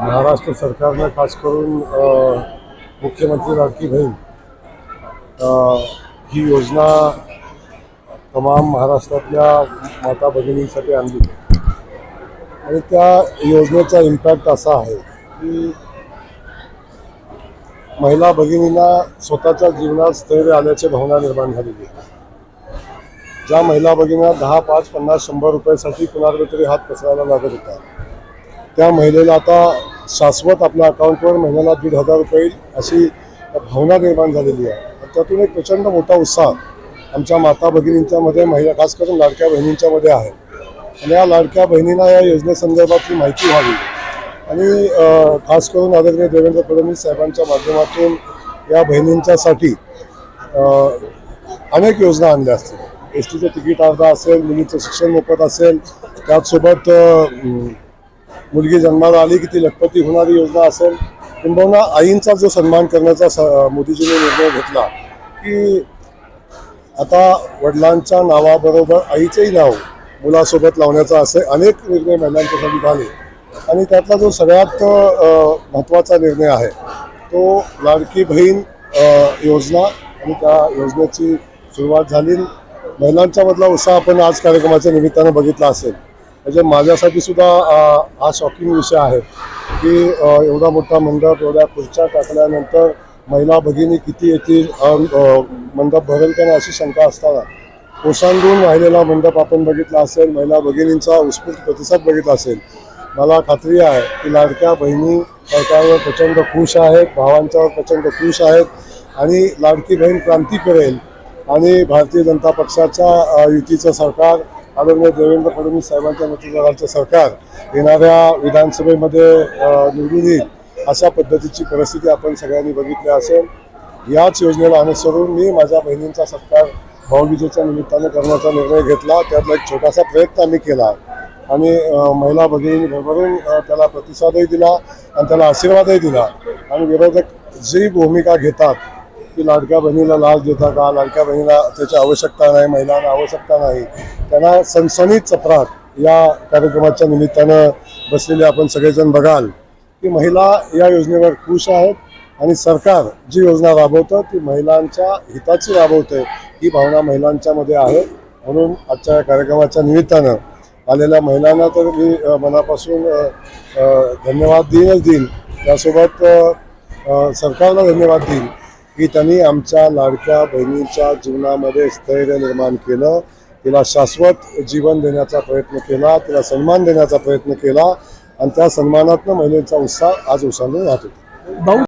महाराष्ट्र सरकारनं खास करून मुख्यमंत्री लाडकी बहीण ही योजना तमाम महाराष्ट्रातल्या माता भगिनींसाठी आणली. आणि त्या योजनेचा इम्पॅक्ट असा आहे की महिला भगिनींना स्वतःच्या जीवनात स्थैर्य आल्याची भावना निर्माण झालेली आहे. ज्या महिला भगिनींना दहा पाच पन्नास शंभर रुपयासाठी कुणाकडे तरी हात पसरायला लागत होता त्या महिलेला आता शाश्वत आपल्या अकाउंटवर महिन्याला दीड हजार रुपये अशी भावना निर्माण झालेली आहे. त्यातून एक प्रचंड मोठा उत्साह आमच्या माता भगिनींच्यामध्ये महिला खास करून लाडक्या बहिणींच्यामध्ये आहे. आणि या लाडक्या बहिणींना या योजनेसंदर्भातली माहिती व्हावी. आणि खास करून आदरणीय देवेंद्र फडणवीस साहेबांच्या माध्यमातून या बहिणींच्यासाठी अनेक योजना आणल्या असतील. एस टीचं तिकीट अर्धा असेल मुलीचं शिक्षण मोफत असेल त्याचसोबत मुलगी जन्माला आली की ती लखपती होणारी योजना असेल. किंबहुना आईंचा जो सन्मान करण्याचा स- मोदीजीने निर्णय घेतला की आता वडिलांच्या नावाबरोबर आईचंही नाव मुलासोबत लावण्याचा असे अनेक निर्णय महिलांच्यासाठी झाले. आणि त्यातला जो सगळ्यात महत्त्वाचा निर्णय आहे तो लाडकी बहीण योजना आणि त्या योजनेची सुरुवात झाली. महिलांच्यामधला उत्साह आपण आज कार्यक्रमाच्या निमित्तानं बघितला असेल. म्हणजे माझ्यासाठी सुद्धा हा शॉकिंग विषय आहे की एवढा मोठा मंडप एवढ्या खुर्च्या टाकल्यानंतर महिला भगिनी किती येतील मंडप भरेल का नाही अशी शंका असताना ओसांडून राहिलेला मंडप आपण बघितला असेल महिला भगिनींचा उत्स्फूर्त प्रतिसाद बघितला असेल. मला खात्री आहे की लाडक्या बहिणी सरकारवर प्रचंड खुश आहेत भावांच्यावर प्रचंड खुश आहेत आणि लाडकी बहीण क्रांती करेल आणि भारतीय जनता पक्षाच्या युतीचं सरकार आदरणीय देवेंद्र फडणवीस साहेबांच्या नेतृत्वाखालचं सरकार येणाऱ्या विधानसभेमध्ये निवडून येईल अशा पद्धतीची परिस्थिती आपण सगळ्यांनी बघितली असेल. याच योजनेला अनुसरून मी माझ्या बहिणींचा सत्कार भाऊबीजेच्या निमित्तानं करण्याचा निर्णय घेतला. त्यातला एक छोटासा प्रयत्न आम्ही केला. आणि महिला भगिनी भरभरून त्याला प्रतिसादही दिला आणि त्याला आशीर्वादही दिला. आणि विरोधक जी भूमिका घेतात की लाडक्या बहिणीला लाच देता का? लाडक्या बहिणीला त्याची आवश्यकता नाही महिलांना आवश्यकता नाही. त्यांना सणसणीत चपराक या कार्यक्रमाच्या निमित्तानं बसलेले आपण सगळेजण बघाल की महिला या योजनेवर खुश आहेत आणि सरकार जी योजना राबवतं ती महिलांच्या हिताची राबवते. ही भावना महिलांच्यामध्ये आहे. म्हणून आजच्या या कार्यक्रमाच्या निमित्तानं आलेल्या महिलांना तर मी मनापासून धन्यवाद देईनच देईन. त्यासोबत सरकारला धन्यवाद देईन. की त्यांनी आमच्या लाडक्या बहिणीच्या जीवनामध्ये स्थैर्य निर्माण केलं. तिला शाश्वत जीवन देण्याचा प्रयत्न केला तिला सन्मान देण्याचा प्रयत्न केला आणि त्या सन्मानातनं महिलेचा उत्साह आज ओसांडून राहत होता. भाऊ